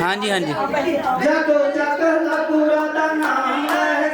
ਹਾਂਜੀ ਹਾਂਜੀ। ਜਦੋਂ ਚੱਕ ਨਾ ਪੂਰਾ ਦਾ ਨਾਮ ਲੈ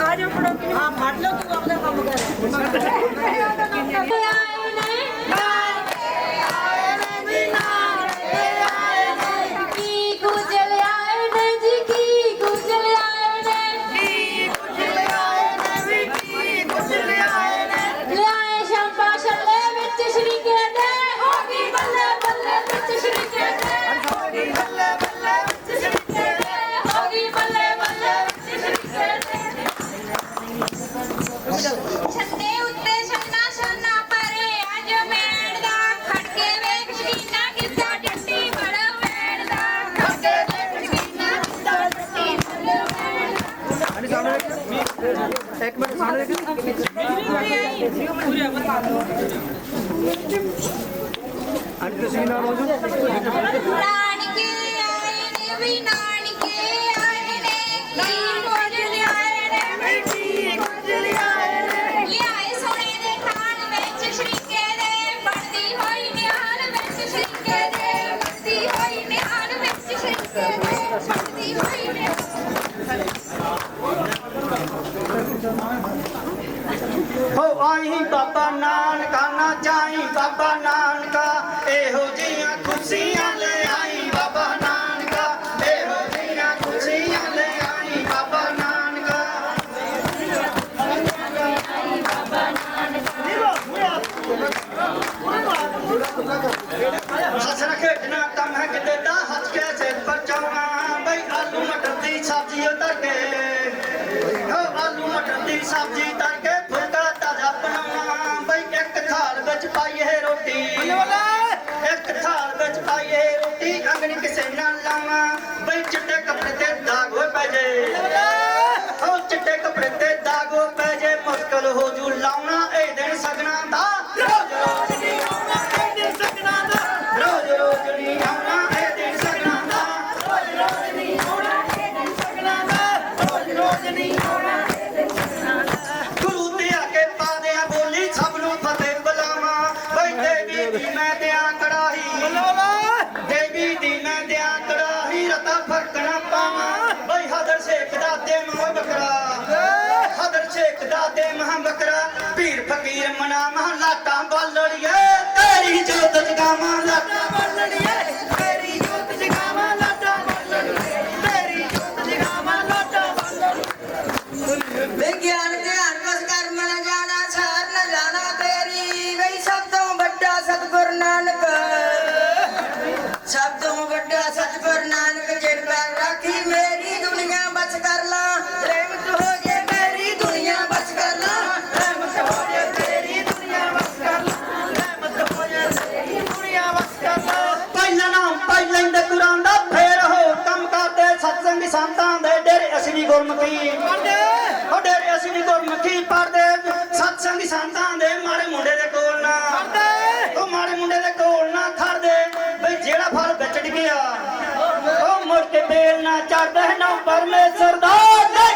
ਆ ਜਾਓ ਫੜੋ ਕਿਨੂੰ ਹਾਂ ਫੜ ਲਓ 上班啦 ਫਕਰਾ ਫਕੀਰ ਮਨਾ ਮਹਲਾ ਤਾਂ ਬੋਲੜੀਏ। ਤੇਰੀ ਜੋਤ ਜਗਾਵਾਂ ਲਾਤਾ। ਨਹੀਂ ਗੁਰਮਤੀ ਓਡੇ ਅਸੀਂ ਨਹੀਂ ਗੁਰਮਤੀ ਪੜਦੇ ਸਤਸੰਗ ਸੰਤਾਂ ਦੇ ਮਾਰੇ ਮੁੰਡੇ ਦੇ ਕੋਲ ਨਾ। ਉਹ ਮਾਰੇ ਮੁੰਡੇ ਦੇ ਕੋਲ ਨਾ ਥਰਦੇ ਬਈ ਜਿਹੜਾ ਫਲ ਵਿਚੜ ਗਿਆ, ਉਹ ਮੁੜ ਕੇ ਨਾ ਚੜਦੇ ਨਾ। ਪਰਮੇਸ਼ਰ ਦਾ ਲੈ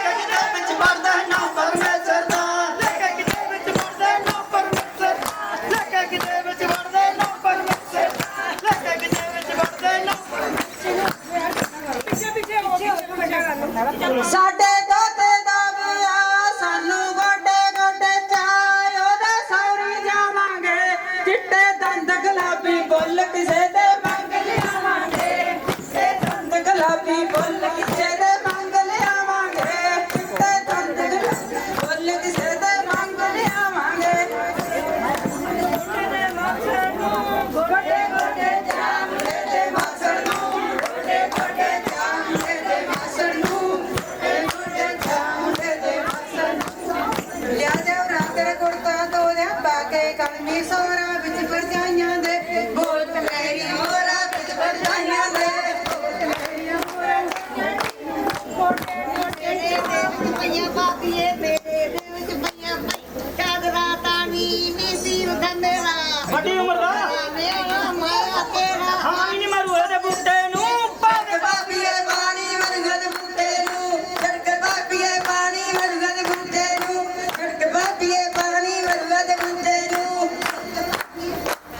ਕਿੰਨੀ ਉਮਰ ਦਾ? ਮੇਰਾ ਮਾਇਆ ਤੇਰਾ ਹਾਂ ਇਹਨੇ ਮਾਰੂ ਉਹਦੇ ਬੁੱਢੇ ਨੂੰ। ਪੱਗ ਬਾਬੀਏ ਪਾਣੀ ਮਨਗਦ ਬੁੱਢੇ ਨੂੰ। ਛੜਕ ਬਾਬੀਏ ਪਾਣੀ ਮਨਗਦ ਬੁੱਢੇ ਨੂੰ। ਛੜਕ ਬਾਬੀਏ ਪਾਣੀ ਮਨਗਦ ਬੁੱਢੇ ਨੂੰ।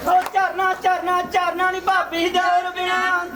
ਉਹ ਚਰਨਾ ਚਰਨਾ ਚਰਨਾ ਨਹੀਂ ਭਾਬੀ ਦੇ ਬਿਨਾ।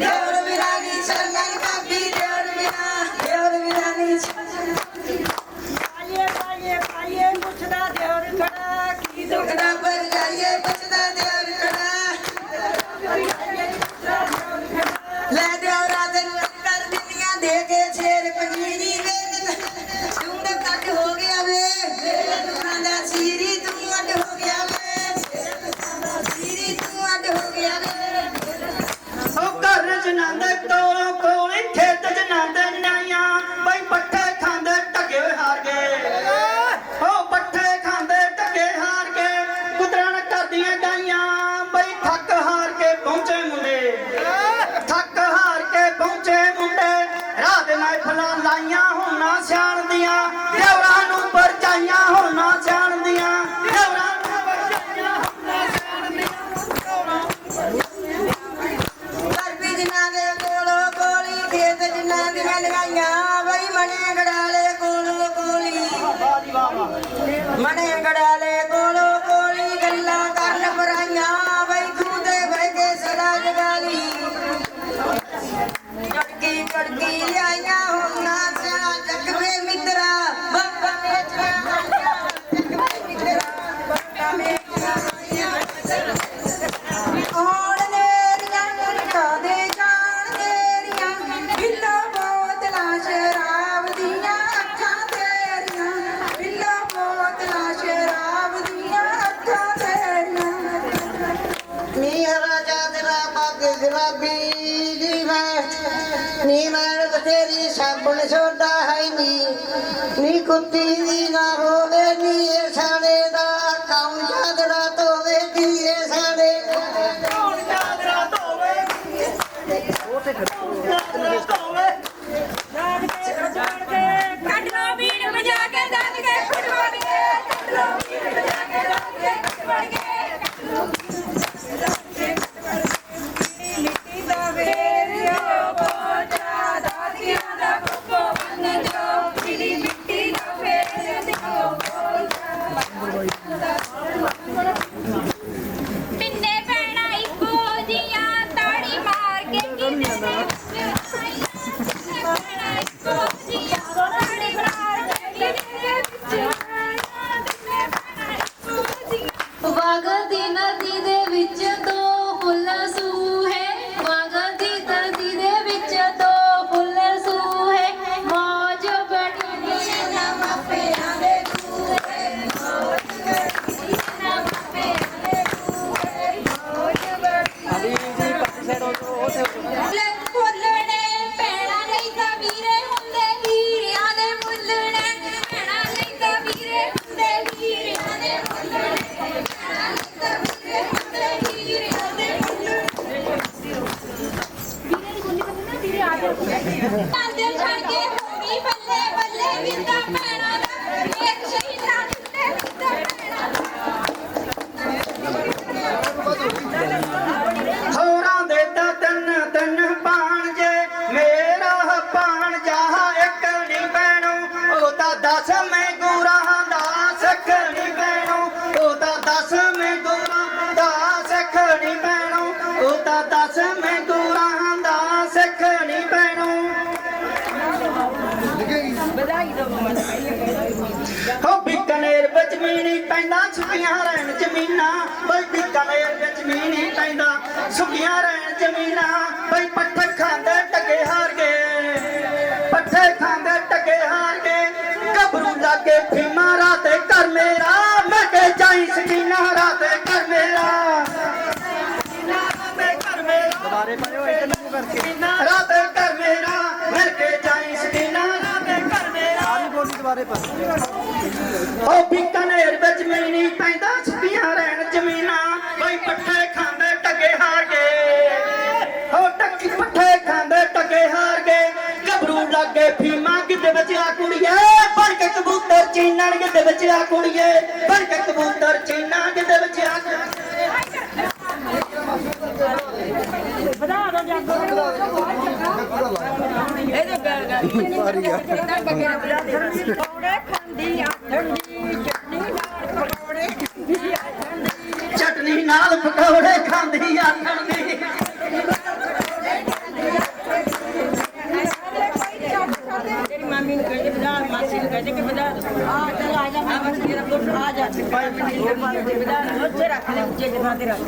ni mar teri sabun soda hai ni ni kutti na hove ni esa ਮੁੱਲਣੇ ਛੱਡ ਕੇ ਹੋਣੀ ਬੱਲੇ ਬੱਲੇ, ਵਿੰਦਾ ਪੈਣਾ ਦਾ ਇੱਕ ਸ਼ਹੀਦਾਂ ਦਿੱਤੇ ਵਿੰਦਾ ਪੈਣਾ ਹੋਰਾਂ ਦੇ। ਤਾਂ ਤਿੰਨ ਤਿੰਨ ਭਾਣਜੇ ਮੇਰਾ ਭਾਣਜਾ ਇੱਕ ਨਹੀਂ ਪੈਣੋ। ਉਹ ਤਾਂ ਦਸ ਮੈਂ ਗੁਰਾਂ ਦਾ ਸਿੱਖ ਨਹੀਂ ਪੈਣੋ। ਉਹ ਤਾਂ ਦਸ ਮੈਂ ਗੁਰਾਂ ਦਾ ਸਿੱਖ ਨਹੀਂ ਪੈਣੋ। ਉਹ ਤਾਂ ਦਸ ਮੈਂ ਗੁਰਾਂ ਪੈਂਦਾ ਸੁੱਕੀਆਂ ਰਹਿਣ ਜ਼ਮੀਨਾਂ। ਬਈ ਬਿਕਨੇਰ ਵਿੱਚ ਮੀਨੀ ਪੈਂਦਾ ਸੁੱਕੀਆਂ ਰਹਿਣ ਜ਼ਮੀਨਾਂ। ਬਈ ਪੱਠੇ ਖਾਂਦੇ ਟਕੇ ਹਾਰ ਗਏ ਪੱਠੇ ਖਾਂਦੇ ਟਕੇ ਹਾਰ ਗਏ ਗੱਭਰੂ ਲਾਗੇ ਫੀਮਾ ਰਾਤੇ ਘਰ ਮੇਰਾ। ਮੈਂ ਕੇ ਜਾਈ ਸਕੀਨਾ ਰਾਤੇ ਘਰ ਮੇਰਾ। ਦੁਬਾਰੇ ਪੜਿਓ ਇੱਕ ਨੂੰ ਕਰਕੇ? ਰਾਤੇ ਘਰ ਮੇਰਾ। ਮਿਲ ਕੇ ਜਾਈ ਸਕੀਨਾ ਰਾਤੇ ਘਰ ਮੇਰਾ। ਬੋਲੀ ਦੁਬਾਰੇ ਉਹ ਬਿਕਨੇਰ ਵਿੱਚ ਮੀਨੀ ਪੈਂਦਾ ਸੁੱਕੀਆਂ ਰਹਿਣ ਜ਼ਮੀਨਾਂ। ਬਈ ਪੱਠੇ ਖਾਂਦੇ ਟਕੇ ਹਾਰ ਗਏ ਹੋ ਟੱਕੀ ਪੱਠੇ ਖਾਂਦੇ ਟਕੇ ਹਾਰ ਗਏ ਗੱਭਰੂ ਲੱਗੇ ਫੀਮਾ ਕਿਤੇ ਵਿੱਚ ਆ ਕੁੜੀਏ। ਬਣ ਕੇ ਕਬੂਤਰ ਚੀਨਣ ਕਿਤੇ ਵਿੱਚ ਆ ਕੁੜੀਏ। ਬਣ ਕੇ ਕਬੂਤਰ ਚੀਨਾ ਕਿਤੇ ਵਿੱਚ ਆ। ਪਕੌੜੇ ਖਾਂਦੀ ਆ ਠੰਡੀ ਚਟਨੀ ਨਾਲ ਪਕੌੜੇ ਚਟਨੀ ਨਾਲ ਪਕੌੜੇ ਖਾਂਦੀ ਆਥਣ ਦੀ। ਤੇਰੀ ਮਾਮੀ ਨੂੰ ਕਹਿੰਦੇ ਬਦਾ ਮਾਸੀ ਨੂੰ ਕਹਿੰਦੇ ਕਿ ਬਦਾ ਆ ਚੱਲ ਆ ਜਾ ਆ ਬਸ ਮੇਰਾ ਪੁੱਤ ਆ ਜਾ ਪੰਜ ਮਿੰਟ ਦੇ ਬਾਅਦ ਦੇ ਬਦਾ ਉੱਥੇ ਰੱਖ ਲੈ ਉੱਚੇ ਜਗ੍ਹਾ ਤੇ ਰੱਖ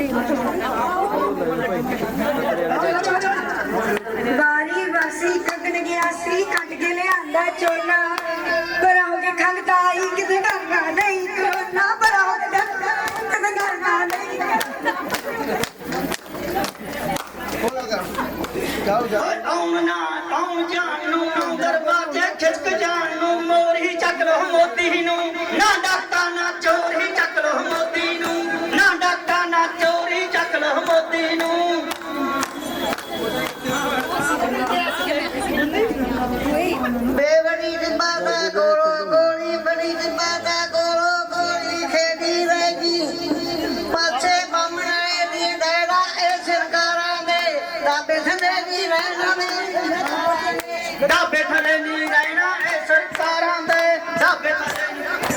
ਵਾਰੀ ਵਾਸੀ ਕੱਢਣ ਗਿਆ ਸੀ ਕੱਢ ਕੇ ਲਿਆਂਦਾ ਚੋਲਾ। ਲੋ ਮੋਤੀ ਨੂੰ। ਨਾ ਡਾਕਾ ਨਾ ਚੋਰੀ, ਚੱਕ ਲੋ ਮੋਤੀ ਨੂੰ। ਬੇਵੜੀ ਦੀ ਮਾਤਾ ਗੋਲੀ ਬੜੀ ਦੀ ਮਾਤਾ ਗੋਲੀ ਖੇਡੀ ਰਹੀ ਪਾਸੇ ਬੰਮਣੇ ਦੀ ਡੇੜਾ ਇਹ ਸਰਕਾਰਾਂ ਦੇ। ਦਾਬੇ ਥੰਦੇ ਦੀ ਰਹਿਣਾ ਨੇ ਢਾਬੇ ਥਲੇ ਨਹੀਂ ਰਹਿਣਾ ਇਹ ਸਰਕਾਰਾਂ ਦੇ। ਢਾਬੇ ਥਲੇ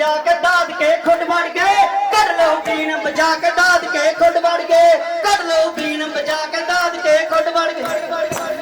ਠੋਕ ਕੇ ਦਾਦ ਕੇ ਖੁੱਡ ਵੜ ਗਏ ਕੱਢ ਲਓ ਬੀਨ ਵਜਾ ਕੇ ਦਾਦ ਕੇ ਖੁੱਡ ਵੜ ਗਏ ਕੱਢ ਲਓ ਬੀਨ ਵਜਾ ਕੇ ਦਾਦ ਕੇ ਖੁੱਡ ਵੜ ਗਏ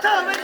I'm